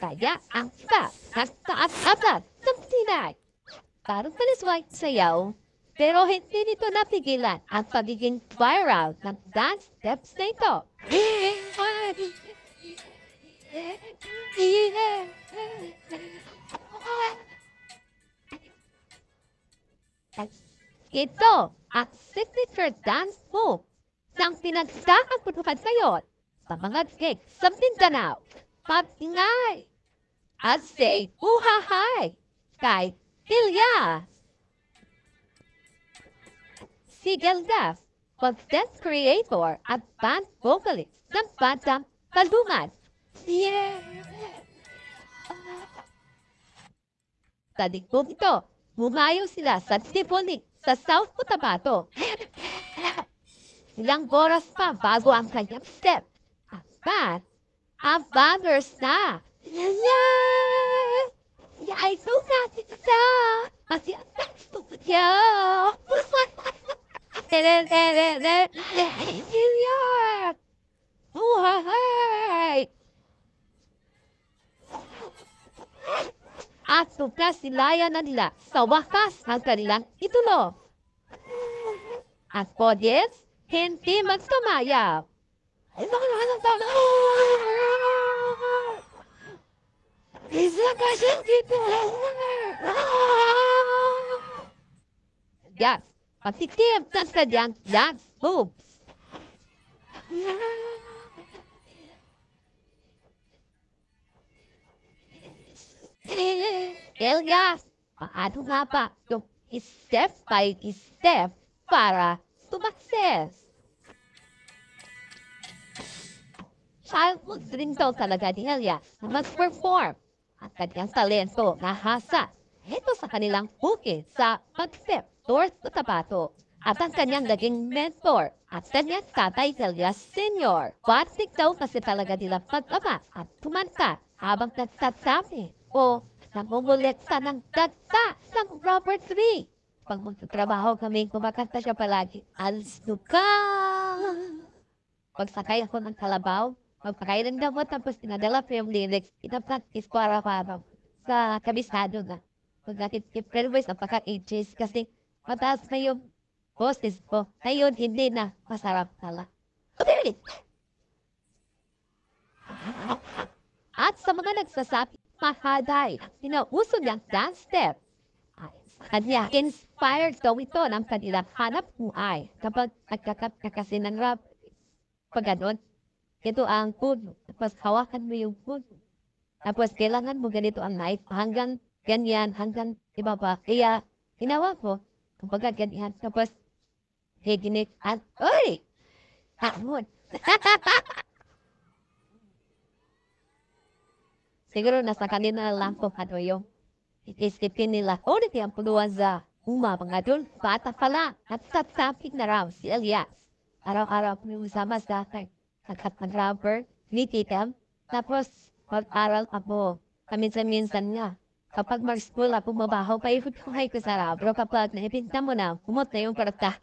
Kaya ang pa, nagtaas-atas ng tinay. Parang palisway sayaw, pero hindi nito napigilan ang pagiging viral ng dance steps na ito. Ito ang signature dance move ng pinagsaang putukan ngayon sa mga gig sa Mindanao. Pag-ingay at say uhahay kay Ilya. Si Gelgaf, content creator at band vocalist ng bandang Kalungan. Yeah! Sa digpong ito, bumayo sila sa Tibulik sa South Cotabato. Ilang oras pa bago ang kanyang step. At band, ang banders na. Yeah! Yeah, I know that it's so. Kasi ang to niya. New York! Hi! At sobra silaya na nila sa wakas ng kanilang itulo. At Podyes, hindi magsumayaw. Ay, baka Isa kasi dito. Yes, patikim ng kanyang dance moves. Elias, paano nga ba yung step by step para sumakses? Childhood dream daw talaga ni Elias mag-perform ang kanyang talento na hasa ito sa kanilang bukid sa pag-step North Cotabato at ang kanyang naging mentor at kanyang tatay Elias Sr. Batik daw kasi talaga nila pag-ama at tumanta habang nagsasabi o namumulekta ng dagta ng Robert Lee. Pag magtatrabaho kami, kumakanta siya palagi. Alis ka! Pagsakay ako ng kalabaw, magpakain ng gamot, tapos pinadala ko yung lyrics, ina-practice ko araw-araw sa kabisado na. Pagkakit kay Fred Boys, napaka-ages kasi mataas na yung boses ko. Ngayon, hindi na. Masarap pala. Okay. At sa mga nagsasabi, mahaday, pinauso niyang dance step. Kanya, inspired daw ito ng kanilang hanap buhay kapag nagkakap ng rap. Pag ganun, ito ang puno. Tapos hawakan mo yung puno. Tapos kailangan mo ganito ang knife hanggang ganyan, hanggang ibaba. Kaya, ginawa ko, kumbaga ganyan. Tapos, higinik at, oy! Hamon! Siguro nasa kanila lang kung ano yung itisipin nila. Di ang puluan sa uma mga dun, bata pala. At tatsapik na raw si Elias. Araw-araw po yung sa akin. Nagkat ng rubber, nititam. Tapos, mag-aral ako. Kaminsan-minsan nga. Kapag mag-school ako, mabaho, paikot ko ko sa rubber. Kapag naipinta mo na, kumot na yung karta.